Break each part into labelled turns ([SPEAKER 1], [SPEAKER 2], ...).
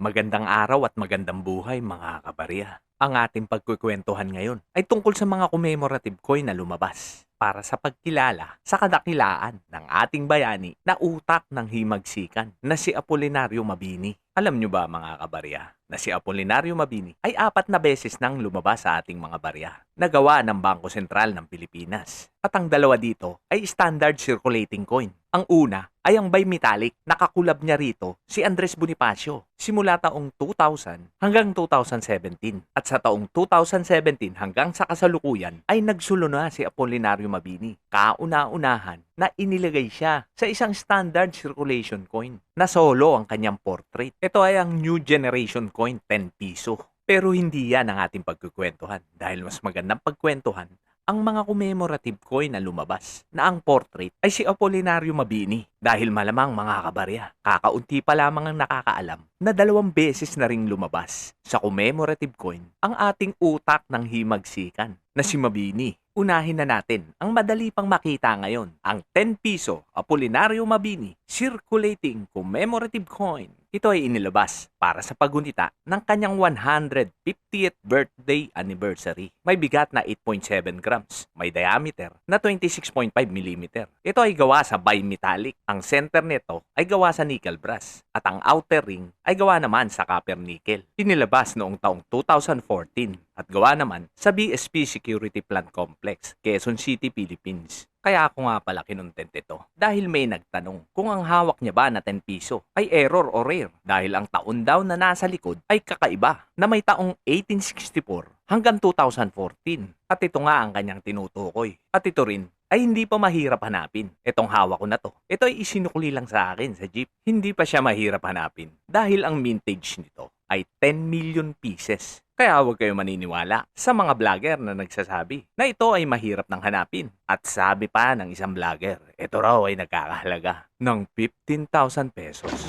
[SPEAKER 1] Magandang araw at magandang buhay mga kabarya. Ang ating pagkukwentuhan ngayon ay tungkol sa mga commemorative coin na lumabas para sa pagkilala sa kadakilaan ng ating bayani na utak ng himagsikan na si Apolinario Mabini. Alam nyo ba mga kabarya na si Apolinario Mabini ay apat na beses nang lumabas sa ating mga barya na gawa ng Bangko Sentral ng Pilipinas. At ang dalawa dito ay standard circulating coin. Ang una ay ang bimetallic, nakakulab niya rito si Andres Bonifacio simula taong 2000 hanggang 2017. At sa taong 2017 hanggang sa kasalukuyan ay nagsulo na si Apolinario Mabini. Kauna-unahan na inilagay siya sa isang standard circulation coin na solo ang kanyang portrait. Ito ay ang new generation coin 10 piso. Pero hindi yan ang ating pagkukwentuhan. Dahil mas magandang pagkwentuhan ang mga commemorative coin na lumabas na ang portrait ay si Apolinario Mabini. Dahil malamang mga kabarya, kakaunti pa lamang ang nakakaalam na dalawang beses na ring lumabas sa commemorative coin ang ating utak ng himagsikan na si Mabini. Unahin na natin ang madali pang makita ngayon, ang 10 piso Apolinario Mabini Circulating Commemorative Coin. Ito ay inilabas para sa pagunita ng kanyang 150th birthday anniversary. May bigat na 8.7 grams, may diameter na 26.5 mm. Ito ay gawa sa bimetallic. Ang center nito ay gawa sa nickel brass at ang outer ring ay gawa naman sa copper nickel. Inilabas noong taong 2014 at gawa naman sa BSP Security Plant Complex, Quezon City, Philippines. Kaya ako nga pala kinontent ito dahil may nagtanong kung ang hawak niya ba na 10 piso ay error o rare dahil ang taon daw na nasa likod ay kakaiba na may taong 1864 hanggang 2014 at ito nga ang kanyang tinutukoy at ito rin ay hindi pa mahirap hanapin. Itong hawak ko na to. Ito ay isinukli lang sa akin sa jeep. Hindi pa siya mahirap hanapin dahil ang mintage nito ay 10 million pieces. Kaya huwag kayo maniniwala sa mga vlogger na nagsasabi na ito ay mahirap nang hanapin. At sabi pa ng isang vlogger, ito raw ay nagkakahalaga ng 15,000 pesos.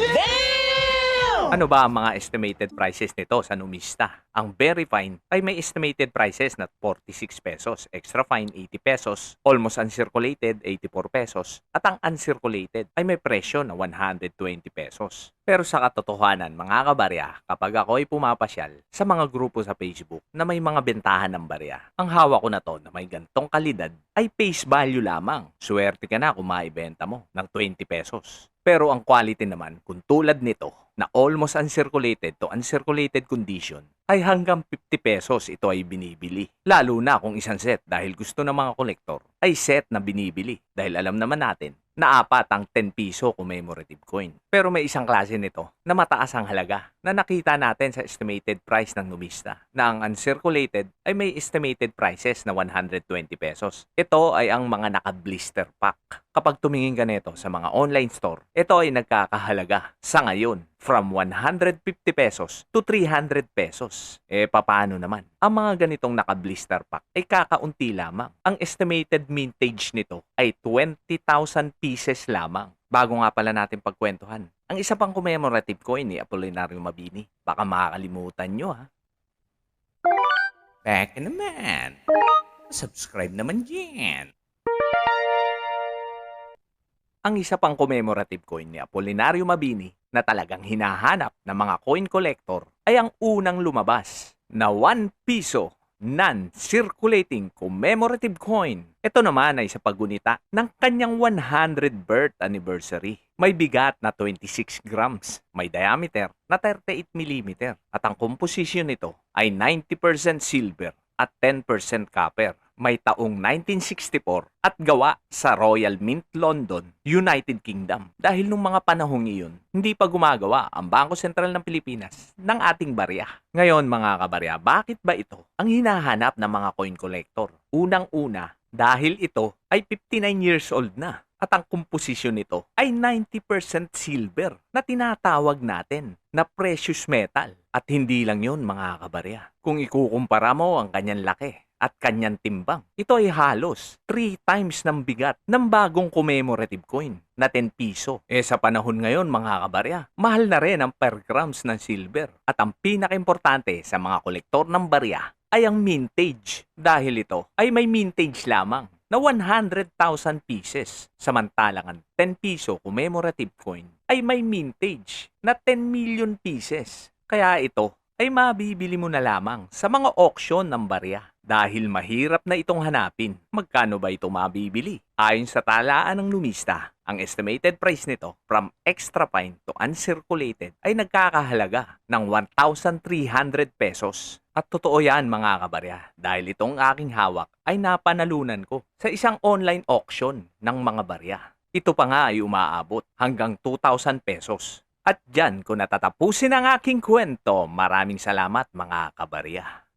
[SPEAKER 1] Ano ba ang mga estimated prices nito sa numista? Ang very fine ay may estimated prices na 46 pesos, extra fine 80 pesos, almost uncirculated 84 pesos, at ang uncirculated ay may presyo na 120 pesos. Pero sa katotohanan, mga kabarya, kapag ako ay pumapasyal sa mga grupo sa Facebook na may mga bentahan ng barya, ang hawak ko na to na may gantong kalidad ay face value lamang. Swerte ka na kung maibenta mo ng 20 pesos. Pero ang quality naman, kung tulad nito, na almost uncirculated to uncirculated condition, ay hanggang 50 pesos ito ay binibili. Lalo na kung isang set dahil gusto ng mga kolektor ay set na binibili dahil alam naman natin na apat ang 10 piso commemorative coin. Pero may isang klase nito na mataas ang halaga na nakita natin sa estimated price ng numista na ang uncirculated ay may estimated prices na 120 pesos. Ito ay ang mga naka-blister pack. Kapag tumingin ka nito sa mga online store, ito ay nagkakahalaga sa ngayon from 150 pesos to 300 pesos. Eh, papaano naman? Ang mga ganitong naka-blister pack ay kakaunti lamang. Ang estimated mintage nito ay 20,000 pieces lamang. Bago nga pala natin pagkwentuhan, ang isa pang commemorative coin ni Apolinario Mabini. Baka makakalimutan nyo ha. Back naman. Subscribe naman dyan. Ang isa pang commemorative coin ni Apolinario Mabini na talagang hinahanap ng mga coin collector ay ang unang lumabas na 1 piso non-circulating commemorative coin. Ito naman ay sa paggunita ng kanyang 100 birth anniversary. May bigat na 26 grams, may diameter na 38 mm at ang composition nito ay 90% silver at 10% copper may taong 1964 at gawa sa Royal Mint London, United Kingdom. Dahil nung mga panahong iyon, hindi pa gumagawa ang Bangko Sentral ng Pilipinas ng ating barya. Ngayon mga kabarya, bakit ba ito ang hinahanap ng mga coin collector? Unang-una, dahil ito ay 59 years old na at ang komposisyon nito ay 90% silver na tinatawag natin na precious metal. At hindi lang yun mga kabarya. Kung ikukumpara mo ang kanyang laki at kanyang timbang. Ito ay halos 3 times ng bigat ng bagong commemorative coin na 10 piso. Eh sa panahon ngayon mga kabarya, mahal na rin ang per grams ng silver. At ang pinakaimportante sa mga kolektor ng barya ay ang mintage dahil ito ay may mintage lamang na 100,000 pieces. Samantalang ang 10 piso commemorative coin ay may mintage na 10 million pieces. Kaya ito ay mabibili mo na lamang sa mga auction ng barya. Dahil mahirap na itong hanapin, magkano ba ito mabibili? Ayon sa talaan ng lumista, ang estimated price nito from extra fine to uncirculated ay nagkakahalaga ng 1,300 pesos. At totoo yan mga kabarya dahil itong aking hawak ay napanalunan ko sa isang online auction ng mga barya. Ito pa nga ay umaabot hanggang 2,000 pesos. At dyan ko natatapusin ang aking kwento. Maraming salamat mga kabarya.